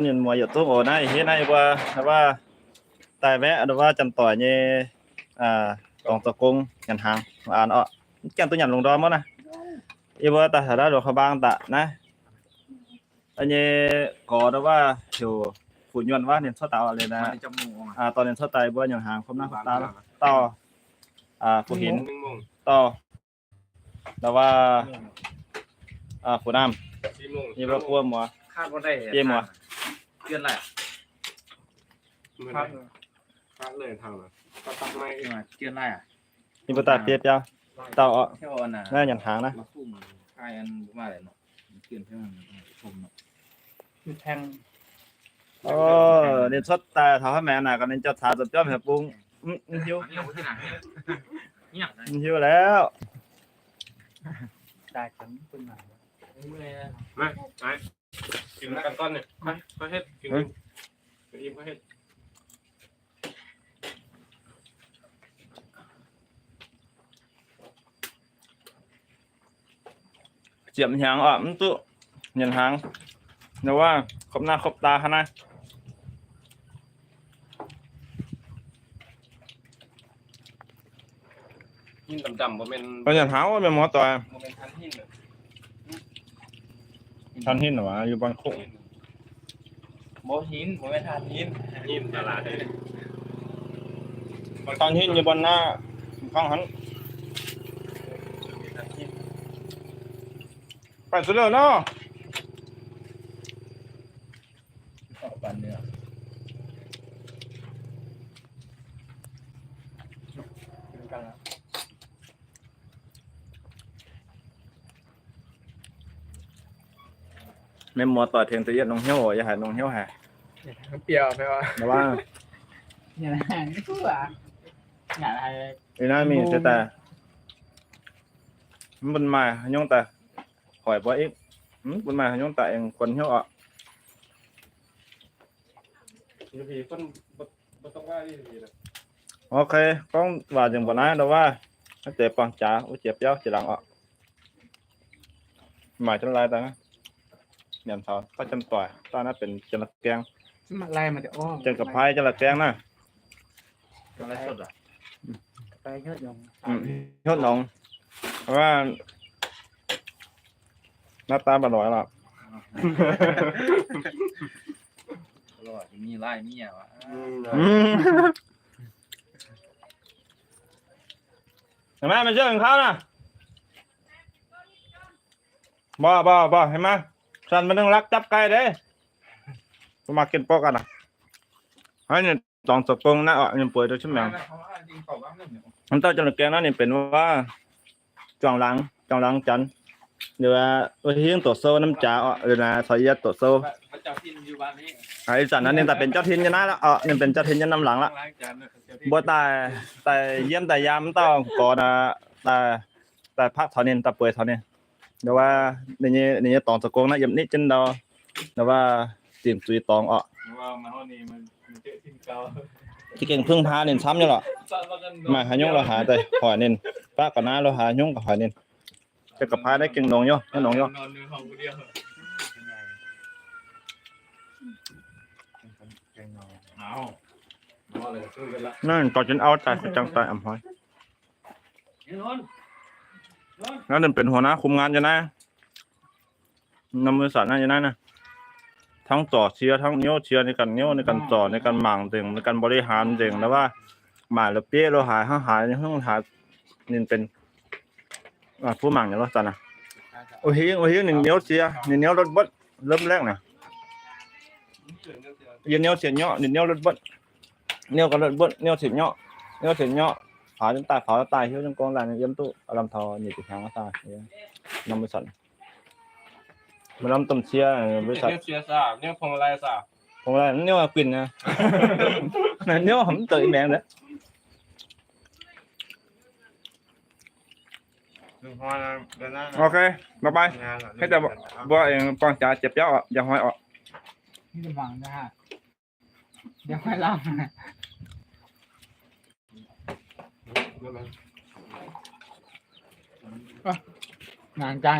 nhìn mùa giờ tốt ổn này hiện nay qua và tài vẽ đó ว่าจันต่อยนี่อ่าตองตะกงยันหางอ่านอะแกันตัวยันลงดอมั้งนะอีว่าตาสาระดอกขบางตะนะอันนี้ก็ได้ว่าอยู่ขุนยวนว่าเนี่ยชอบตาอะไรนะจมูกอ่าตอนนี้ชอบตายบ่ยันหางคมหน้าคมตาต่ออ่าผู้หินหนึ่งโมงต่อแล้วว่าอ่าผู้น้สี่โมงำนี่ว่าพัวหมัวคาดว่าได้เยี่ยมว่ะ เกินแหละครัคาดเลยทางน่ะก็ตัดไม้เกินแหละ นี่บ่ตาเปียบเจ้าต่ออะเท่าอันน่ะหน้ายันหางนะมาคุ้มคายอันว่าอะไรเนาะเกินเท่านั้นชมเนาะคือแทงโอ้เรียนชดแต่ถามให้แม่น่ะก็เน้นเจ้าทาจดจ้อมแบบปรุงอืมอืมหิวนี่เอาที่ไหนเนี่ยอืมหิวแล้ว ได้จังเป็นหนาเมื่อยมาไอ้ กินกันต้นเนี่ยค่อยค่อยเฮ็ดกินอิ่มค่อยเฮ็ดเจียมหางอะมันตุยันหางแต่ว่าครบหน้าครบตาขนาดหินดำๆบ่แม่นก็ยันหางว่าเป็นหมอต่อยโมเมนต์ทันที่เลยทันหินเหรอวะอยู่บนคุกโมหินโมเมนต์ทันหินหินตลาดเลยทันหินอยู่บนหน้าข้างหันไปสุดเลยเนาะปันเนื้อเป็นกันแล้ว แม่หมอต่อยเทียงตะเย็ดน้องเหี้ยวอย่าหายน้องเหี้ยวหายเปรียวไปว่าแต่ว่าอย่างนั้นไม่พูดอะอย่างไรอีน่ามีแต่แต่มันเป็นมาย่องแต่หอยบ่อีกอืมเป็นมาย่องแต่เองคนเหี้ยวอะอยู่พี่คนบ่บ่ต้องว่าดีๆนะโอเค con vào dừng vào nãy đâu qua nó tiệp con chả ủa chẹp giáo chỉ lần ạ mà chân lai ta nhận thọ có chân tòa ta nó เป็น chân lạc keng สมัครไล่มาเดี๋ยวอ้อ chân cặp hai chân lạc keng nè อะไรสดอะไปเยอะยง ừ. hốt nồng và nó ta bà nói là อร่อยมีไล่มีอะวะเห็นไหมมันเชื่อของเขานะบ่บ่บ่เห็นไหม ฉันมันต้องรักจับไก่เด้กูมากินป๊กกันนะให้เนี่ยตองสกงนะอะยังป่วยด้วยใช่ไหมจริงเปล่าบ้างเนี่ยมันต้องจังแกงนั่นนี่เป็นว่าจองหลังจองหลังจันเดี๋ยวว่าวันที่ยังตัวโซ่น้ำจ่าอะเดี๋ยวนะสอยยตัวโซ่จ้าทินอยู่บ้านนี้ไอ้สันนั้นนี่แต่เป็นเจ้าทินยันนะแล้วอะนี่เป็นเจ้าทินยันนำหลังละล้างจานเลยบ่ตายแต่เยี่ยมแต่ยามต้องก่อนนะแต่แต่พักเท่านี้แต่ป่วยเท่านี้ เดี๋ยวว่าในนี้ในนี้ตองสกงนะเยี่ยมนิดจันดอเดี๋ยวว่าเตรียมจุยตองอะว่ามาห้องนี้มันเจอทินเก่าที่เก่งพึ่งพาเน้นซ้ำอยู่หรอตอนกันมาหายุ่งเราหาแต่หอยเน้นป้ากับน้าเราหายุ่งกับหอยเน้นจะกับพาได้เก่งนองย่อน้องย่อนอนในห้องเดียวเอาว่าอะไรช่วยกันละนั่นต่อจนเอาแต่จังตายอ่ำหอย นอนนั่นเป็นหัวหน้าคุมงานอยู่นะนำมือสารนั่นอยู่นะนะทั้งต่อเชียร์ทั้งเนี้ยวเชียร์ในการเนี้ยวในการต่อในการหมั่งเต่งในการบริหารเต่งแล้วว่าหมาแล้วเปี้ยเราหายห้าหายในห้องหานี่เป็นผู้หมั่งอย่างไรสันนะโอ้ยโอ้ยหนึ่งเนี้ยวเชียร์หนึ่งเนี้ยวรถบัสเริ่มแรกนะยืนเนี้ยวเสียเนาะหนึ่งเนี้ยวรถบัสเนี้ยวกับรถบัสเนี้ยวเสียเนาะเนี้ยวเสียเนาะ phá chúng ta phá tài hiếu trong con là yếm tụ ở làm thò nhiều cái hàng ta năm mươi sẵn mà năm tầm chia với เนี่ย sẵn เสียซะเนี่ยพวงมาลัยซะ không là nếu mà quyền nè nếu mà không tự mẹ nữa หนึ่งฮอนะเดือนหน้า ok bye bye งานอะ hết rồi bố em con trả chẹp cháu ạ giờ hỏi ạ นี่จะฟังนะฮะเดี๋ยวค่อยเล่านะ เดือนนั้น งานจ้าง